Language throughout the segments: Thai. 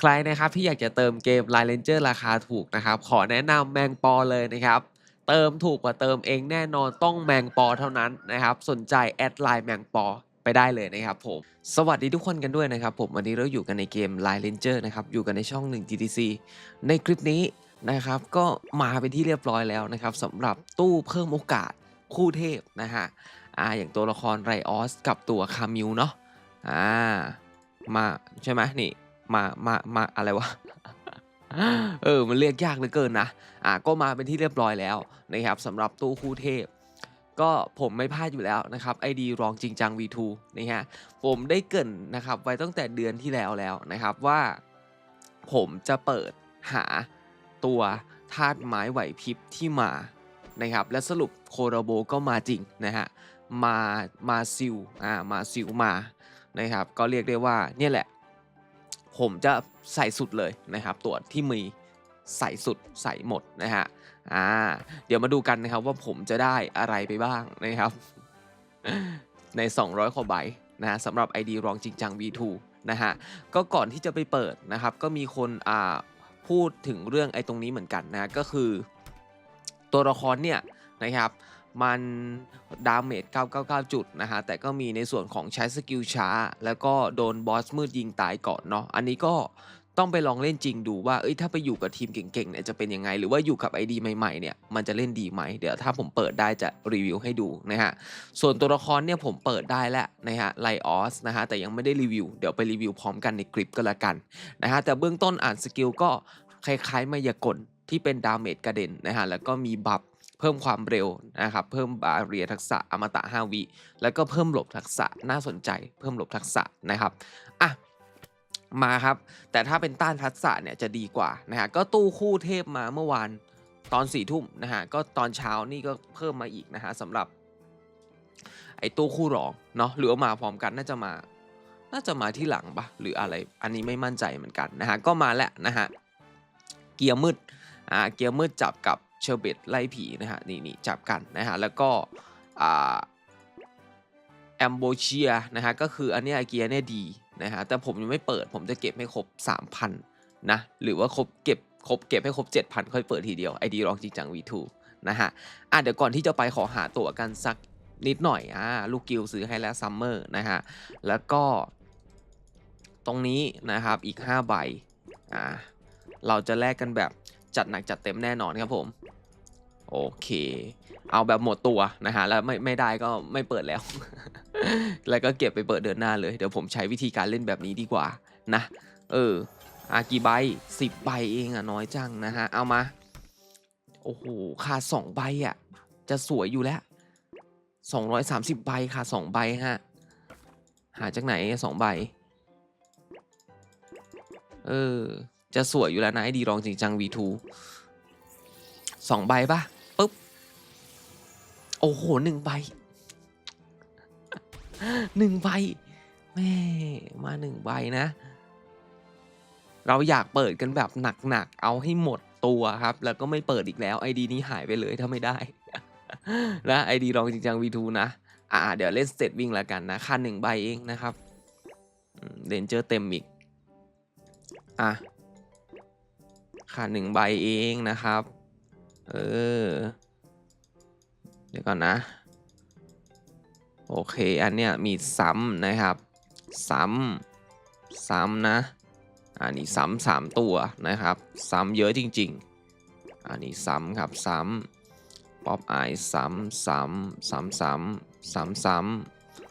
ใครนะครับที่อยากจะเติมเกม Line Ranger ราคาถูกนะครับ ขอแนะนำแมงปอเลยนะครับ เติมถูกกว่าเติมเองแน่นอนต้องแมงปอเท่านั้นนะครับ สนใจแอดไลน์แมงปอไปได้เลยนะครับผม สวัสดีทุกคนกันด้วยนะครับผม วันนี้เราอยู่กันในเกม Line Ranger นะครับ อยู่กันในช่อง 1 GTC ในคลิปนี้นะครับก็มาเป็นที่เรียบร้อยแล้วนะครับสำหรับตู้เพิ่มโอกาสคู่เทพนะฮะอ่าอย่างตัวละครไรออสกับตัวคามิวเนาะอ่ามาใช่ไหมนี่ มามามาอะไรวะเออ มันเรียกยากเหลือเกินนะ อะก็มาเป็นที่เรียบร้อยแล้วนะครับสำหรับตู้คู่เทพ ก็ผมไม่พลาดอยู่แล้วนะครับไอดีรองจริงจัง V2 นะฮะ ผมได้เกรินนะครับไว้ตั้งแต่เดือนที่แล้วแล้วนะครับว่า ผมจะเปิดหาตัวธาตุไม้ไหวพริบที่มานะครับ และสรุปโคโรโบก็มาจริงนะฮะ มา มาซิล อ่า มาซิลมา นะครับ ก็เรียกได้ว่าเนี่ยแหละ ผมจะใส่สุดเลยนะครับ ตัวที่มีใส่สุดใส่หมดนะฮะอ่าเดี๋ยวมาดูกันนะครับว่าผมจะได้อะไรไปบ้างนะครับ ใน 200 กว่าใบนะฮะสำหรับ ID รองจริงจัง V2 นะฮะก็ก่อนที่จะไปเปิดนะครับ ก็มีคนอ่าพูดถึงเรื่องไอ้ตรงนี้เหมือนกันนะก็คือ ตัวละครเนี่ยนะครับ มันดาเมจ 999 จุดนะฮะ แต่ก็มีในส่วนของใช้สกิลช้า แล้วก็โดนบอสมืดยิงตายก่อนเนาะ อันนี้ก็ต้องไปลองเล่นจริงดูว่า เอ้ย ถ้าไปอยู่กับทีมเก่งๆ เนี่ยจะเป็นยังไง หรือว่าอยู่กับ ID ใหม่ๆ เนี่ย มันจะเล่นดีไหม เดี๋ยวถ้าผมเปิดได้จะรีวิวให้ดูนะฮะ ส่วนตัวละครเนี่ยผมเปิดได้แล้วนะฮะ ไลออสนะฮะ แต่ยังไม่ได้รีวิว เดี๋ยวไปรีวิวพร้อมกันในคลิปก็แล้วกันนะฮะ แต่เบื้องต้นอ่านสกิลก็คล้ายๆมายากลที่เป็นดาเมจกระเด็นนะฮะ แล้วก็มีบัฟ เพิ่มความเร็วนะครับ เพิ่มบาเรียทักษะอมตะ5วิแล้วก็เพิ่มหลบทักษะน่าสนใจ เพิ่มหลบทักษะนะครับอะมาครับ แต่ถ้าเป็นต้านทักษะเนี่ยจะดีกว่านะฮะก็ตู้คู่เทพมาเมื่อวานตอนสี่ทุ่มนะฮะก็ตอนเช้านี่ก็เพิ่มมาอีกนะฮะสำหรับ ไอ้ตู้คู่รองเนาะหรือมาพร้อมกันน่าจะมา น่าจะมาที่หลังปะหรืออะไรอันนี้ไม่มั่นใจเหมือนกันนะฮะก็มาแล้วนะฮะเกียร์มืดอ่าเกียร์มืดจับกับ เชอร์เบตไล่ผีนะฮะนี่นี่จับกันนะฮะแล้วก็แอมโบเชียนะฮะก็คืออันนี้ยเกียเนี่ยดีนะฮะแต่ผมยังไม่เปิดผมจะเก็บให้ครบ 3,000นะหรือว่าครบเก็บครบเก็บให้ครบ 7,000 ค่อยเปิดทีเดียวไอดีรองจริงจัง V2 นะฮะอะเดี๋ยวก่อนที่จะไปขอหาตั๋วกันสักนิดหน่อยอ่าลูกกิลซื้อให้แล้วซัมเมอร์นะฮะแล้วก็ ตรงนี้นะครับอีก 5 ใบอ่าเราจะแลกกันแบบจัดหนักจัดเต็มแน่นอนครับผม โอเค เอาแบบหมดตัวนะฮะ แล้วไม่ไม่ได้ก็ไม่เปิดแล้ว แล้วก็เก็บไปเปิดเดือนหน้าเลย เดี๋ยวผมใช้วิธีการเล่นแบบนี้ดีกว่านะ เอออากี่ใบสิบใบเองอะน้อยจังนะฮะ เอามา โอ้โหขาดสองใบอะจะสวยอยู่แล้วสองร้อยสามสิบใบขาดสองใบฮะ หาจากไหนสองใบ เออ จะสวยอยู่แล้วนะไอดีรองจริงจัง V2 สองใบปะ โอ้โหหนึ่งใบหนึ่งใบแม่มาหนึ่งใบนะ เราอยากเปิดกันแบบหนักๆเอาให้หมดตัวครับ แล้วก็ไม่เปิดอีกแล้วไอดีนี้หายไปเลยถ้าไม่ได้นะไอดีรองจริงจัง V2 นะอ่าเดี๋ยวเล่นสเตตวิ่งแล้วกันนะค่าหนึ่งใบเองนะครับเดนเจอร์เต็มอีกอะขาดหนึ่งใบเองนะครับ เออ เดี๋ยวก่อนนะ โอเค อันเนี้ยมีซ้ำนะครับ ซ้ำซ้ำนะ อันนี้ซ้ำสามตัวนะครับ ซ้ำเยอะจริง ๆ อันนี้ซ้ำครับซ้ป๊อปไอซ้ำซ้ำซ้ำซ้ำซ้ำซ้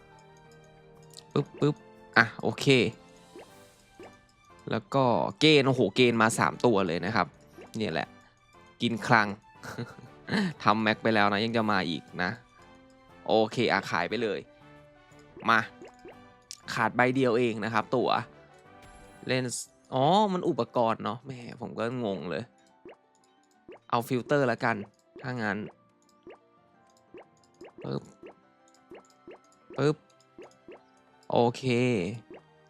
ำปึ๊บปึ๊บอะโอเค แล้วก็เกณฑ์โอ้โหเกณฑ์มา 3 ตัวเลยนะครับ เนี่ยแหละ กินคลัง ทำแม็กไปแล้วนะยังจะมาอีกนะ โอเคอะขายไปเลย มา ขาดใบเดียวเองนะครับ ตัวเลนส์อ๋อ มันอุปกรณ์เนาะแม่ผมก็งงเลย เอาฟิลเตอร์ล้วกัน ถ้างั้นปึ๊บปึ๊บโอเค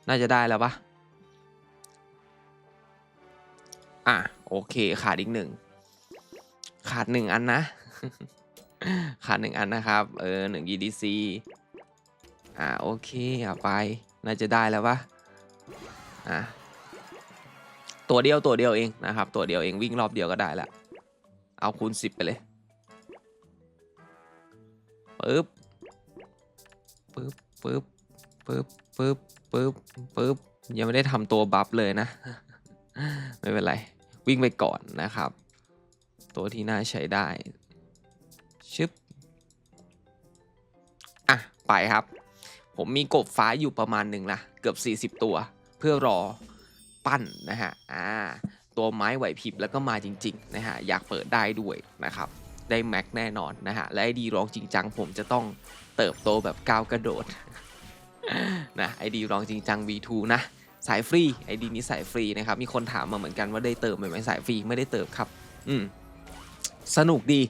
น่าจะได้แล้วปะอะ โอเค ขาดอีกหนึ่ง ขาดหนึ่งอันนะ ขาดหนึ่งอันนะครับ เออหนึ่ง EDC อ่าโอเคเอาไป น่าจะได้แล้วปะอะตัวเดียวตัวเดียวเองนะครับ ตัวเดียวเองวิ่งรอบเดียวก็ได้ละเอาคูณ10 ไปเลยปึ๊บปึ๊บปึ๊บปึ๊บปึ๊บปึ๊บปึ๊บยังไม่ได้ทำตัวบัฟเลยนะ ไม่เป็นไร วิ่งไปก่อนนะครับ ตัวที่น่าใช้ได้ ชึบ อะ ไปครับ ผมมีกบฟ้าอยู่ประมาณหนึ่งละเกือบ 40 ตัว เพื่อรอปั้นนะฮะ อ่า ตัวไม้ไหวพริบแล้วก็มาจริง ๆ นะฮะ อยากเปิดได้ด้วยนะครับ ได้แม็กแน่นอนนะฮะ และไอดีร้องจริงจังผมจะต้องเติบโตแบบก้าวกระโดดนะไอดีร้องจริงจัง V2 นะสายฟรีไอดีนี้สายฟรีนะครับ มีคนถามมาเหมือนกันว่าได้เติมไหมสายฟรีไม่ได้เติมครับ อืม สนุกดี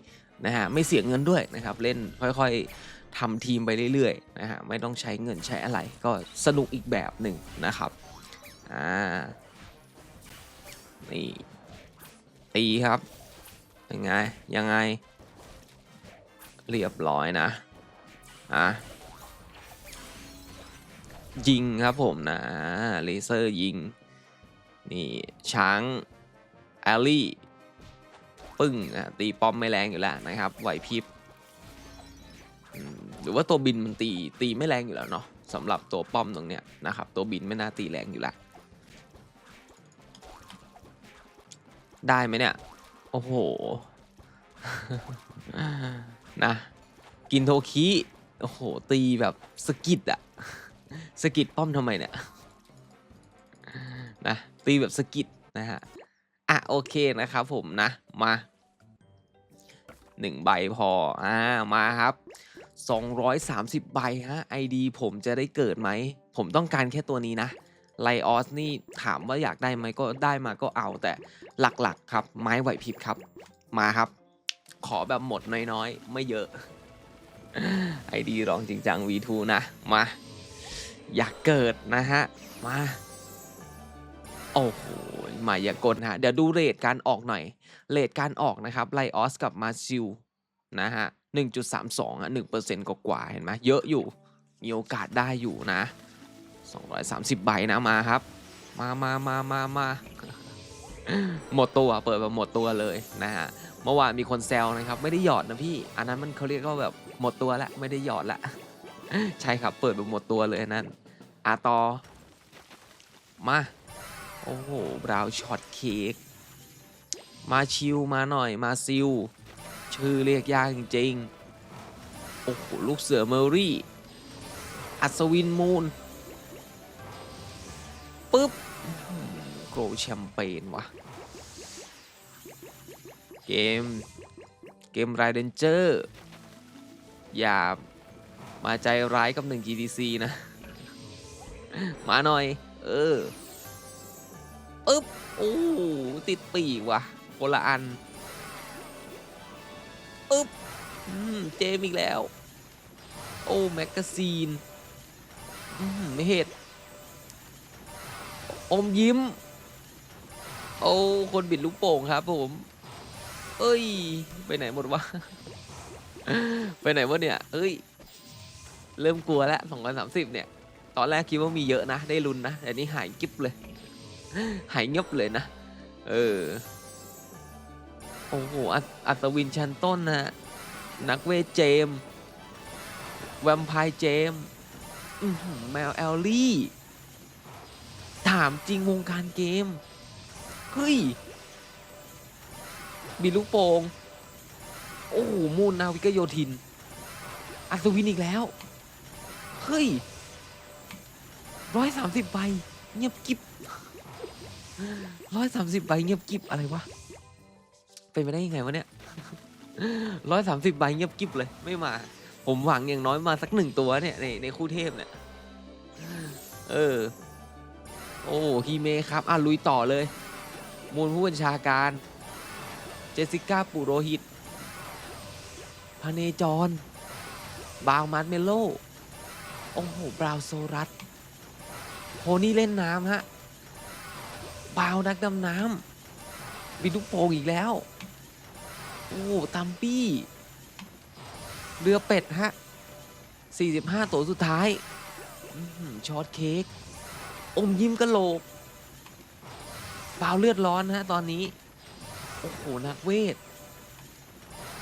นะฮะไม่เสียเงินด้วยนะครับเล่นค่อยๆทำทีมไปเรื่อยๆนะฮะไม่ต้องใช้เงินใช้อะไร ก็สนุกอีกแบบหนึ่งนะครับอ่านี่ตีครับยังไงยังไง เรียบร้อยนะอะยิงครับผมนะเลเซอร์ยิง นี่ช้างแอลลี่ ปึ้งนะตีป้อมไม่แรงอยู่แล้วนะครับไหวพริบหรือว่าตัวบินมันตีตีไม่แรงอยู่แล้วเนาะสำหรับตัวป้อมตรงเนี้ยนะครับตัวบินไม่น่าตีแรงอยู่แล้วได้ไหมเนี่ย โอ้โห นะ กินโทคิ โอ้โห ตีแบบสกิดอะสกิดป้อมทำไมเนี่ย นะ ตีแบบสกิดนะฮะ อะ โอเคนะครับผมนะ มา หนึ่งใบพออ่ามาครับ 230 ใบฮะ ID ผมจะได้เกิดไหม ผมต้องการแค่ตัวนี้นะไลออสนี่ถามว่าอยากได้ไหมก็ได้มาก็เอาแต่หลักๆครับ ไม้ไหวพริบครับ มาครับ ขอแบบหมดน้อยๆ ไม่เยอะ ID รองจริงจัง V2 นะ มา อยากเกิดนะฮะ มา โอ้โหหมายอย่ากลฮะ เดี๋ยวดูเรทการออกหน่อย เรทการออกนะครับ ไลออสกับมาซิลนะฮะ 1.32อะ1%กว่าเห็นไหมเยอะอยู่ มีโอกาสได้อยู่นะ 230 ใบนะมาครับ มามามามามาหมดตัวเปิดแบบหมดตัวเลยนะฮะ เมื่อวานมีคนแซวนะครับ ไม่ได้หยอดนะพี่ อันนั้นมันเขาเรียกว่าแบบหมดตัวแล้วไม่ได้หยอดละใช่ครับเปิดแบบหมดตัวเลยนั้นอาตอมา อ้โห บราวน์ช็อตเค้ก มาชิวมาหน่อยมาซิล ชื่อเรียกยากจริงๆ โอ้โห ลูกเสือเมอรี่ อัศวินมูนปึ๊บโกลแชมเปญวะเกม เกมไรเดนเจอร์ อย่ามาใจร้ายกับ1 GDC นะ มาหน่อย เออ ปึ๊บโอ้ติดปีกว่ะคนละอันปึ๊บอืมเจมอีกแล้ว โอ้แมกกาซีนอืมไม่เห็ดอมยิ้ม โอ้คนบิดลูกโป่งครับผม เอ้ย ไปไหนหมดวะ ไปไหนวะเนี่ย เอ้ย เริ่มกลัวแล้วสองพันสามสิบเนี่ย ตอนแรกคิดว่ามีเยอะนะ ได้ลุ้นนะ แต่นี้หายกิ๊บเลย หายเงียบเลยนะ เออ โอ้โห อัศอัศวินชันต้นนะนักเวทเจมส์แวมไพร์เจมส์แมวแอลลี่ ถามจริงวงการเกม เฮ้ย มีลูกโป่งโอ้โห มูลนาวิกโยธิน อัศวินอีกแล้ว เฮ้ยร้อยสามสิบใบ เงียบกิบ ร้อยสามสิบใบเงียบกิบอะไรวะ เป็นไปได้ยังไงวะเนี่ยร้อยสามสิบใบเงียบกิบเลย ไม่มา ผมหวังอย่างน้อยมาสักหนึ่งตัวเนี่ยในในคู่เทพเนี่ย เออ โอ้ฮีเมครับ อะลุยต่อเลย มูลผู้บัญชาการ เจสิก้าปูโรหิตพาเนจร บาวมัดเมโล โอ้โห บราวโซรัสโพนี่เล่นน้ำฮะ บาวนักดำน้ำบินลูกโป่งอีกแล้ว โอ้ตัมปี้ เรือเป็ดฮะ 45 ตัวสุดท้ายอช็อตเค้ก อมยิ้มกระโหลกบาวเลือดร้อนฮะตอนนี้ โอ้โห นักเวท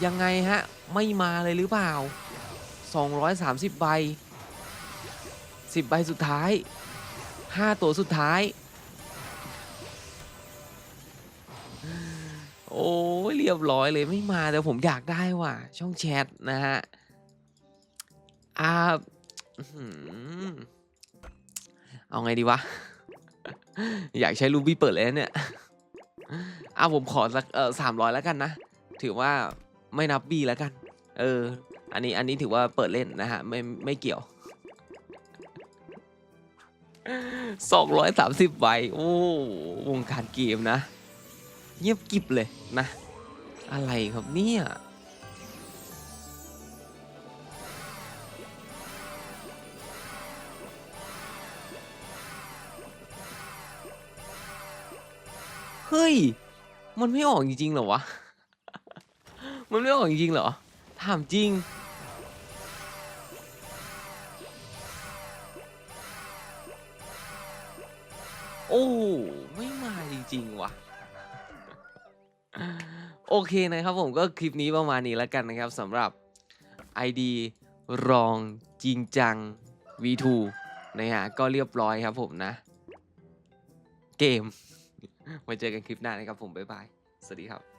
ยังไงฮะ ไม่มาเลยหรือเปล่า 230 ใบ 10 ใบสุดท้าย 5 ตัวสุดท้าย โอ้ยเรียบร้อยเลยไม่มาแต่ผมอยากได้ว่ะ ช่องแชทนะฮะอ่าเอาไงดีวะ อยากใช้รูบี้เปิดเลยนเนี่ยอ่าผมขอสักเออสามร้อยแล้วกันนะ ถือว่าไม่นับบีแล้วกัน เออ อันนี้อันนี้ถือว่าเปิดเล่นนะฮะ ไม่ไม่เกี่ยวสองร้อยสามสิบใบโอ้วงการเกมนะ เงียบกิบเลยนะ อะไรครับเนี่ยเฮ้ย มันไม่ออกจริงๆเหรอวะ มันไม่ออกจริงๆเหรอ ถามจริง โอ้ ไม่มาจริงๆว่ะ เคนะครับผมก็คลิปนี้ประมาณนี้แล้วกันนะครับสำหรับ ID รองจริงจัง V2 นะฮะก็เรียบร้อยครับผมนะ เกมไว้เจอกันคลิปหน้านะครับผม บ๊ายบาย สวัสดีครับ